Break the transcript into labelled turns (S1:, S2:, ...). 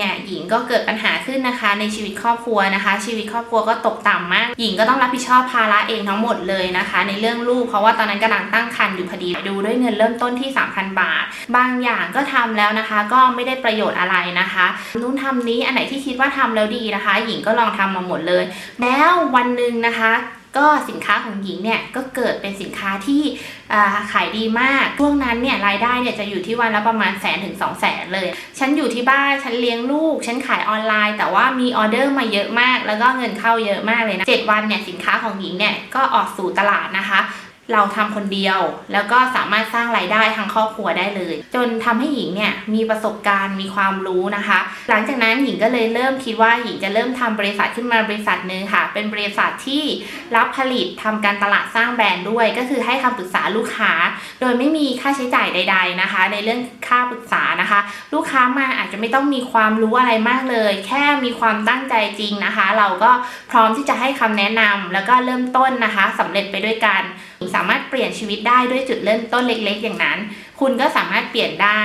S1: เนี่ยหญิงก็เกิดปัญหาขึ้นนะคะ ในชีวิตครอบครัวนะคะ ชีวิตครอบครัวก็ตกต่ำมาก หญิงก็ต้องรับผิดชอบภาระเองทั้งหมดเลยนะคะ ในเรื่องลูกเพราะว่าตอนนั้นกำลังตั้งครรภ์อยู่พอดีดูด้วยเงินเริ่มต้นที่ 3,000 บาท บางอย่างก็ทำแล้วนะคะ ก็ไม่ได้ประโยชน์อะไรนะคะนู้นทำนี้อันไหนที่คิดว่าทำแล้วดีนะคะ หญิงก็ลองทำมาหมดเลย แล้ววันหนึ่งนะคะก็สินค้าของหญิงเนี่ยก็เกิดเป็นสินค้าที่ ขายดีมาก ช่วงนั้นเนี่ยรายได้เนี่ยจะอยู่ที่วันละประมาณแสนถึง2องแสนเลย ฉันอยู่ที่บ้าน ฉันเลี้ยงลูก ฉันขายออนไลน์ แต่ว่ามีออเดอร์มาเยอะมาก แล้วก็เงินเข้าเยอะมากเลยนะเจ็ดวันเนี่ยสินค้าของหญิงเนี่ยก็ออกสู่ตลาดนะคะ เราทำคนเดียว แล้วก็สามารถสร้างรายได้ทางครอบครัวได้เลย จนทำให้หญิงเนี่ยมีประสบการณ์มีความรู้นะคะ หลังจากนั้นหญิงก็เลยเริ่มคิดว่าหญิงจะเริ่มทำบริษัทขึ้นมาบริษัทหนึ่งค่ะ เป็นบริษัทที่รับผลิตทำการตลาดสร้างแบรนด์ด้วย ก็คือให้คำปรึกษาลูกค้า โดยไม่มีค่าใช้จ่ายใด ๆนะคะ ในเรื่องค่าปรึกษานะคะ ลูกค้ามาอาจจะไม่ต้องมีความรู้อะไรมากเลย แค่มีความตั้งใจจริงนะคะ เราก็พร้อมที่จะให้คำแนะนำแล้วก็เริ่มต้นนะคะสำเร็จไปด้วยกันสามารถเปลี่ยนชีวิตได้ด้วยจุดเริ่มต้นเล็ก ๆ อย่างนั้น คุณก็สามารถเปลี่ยนได้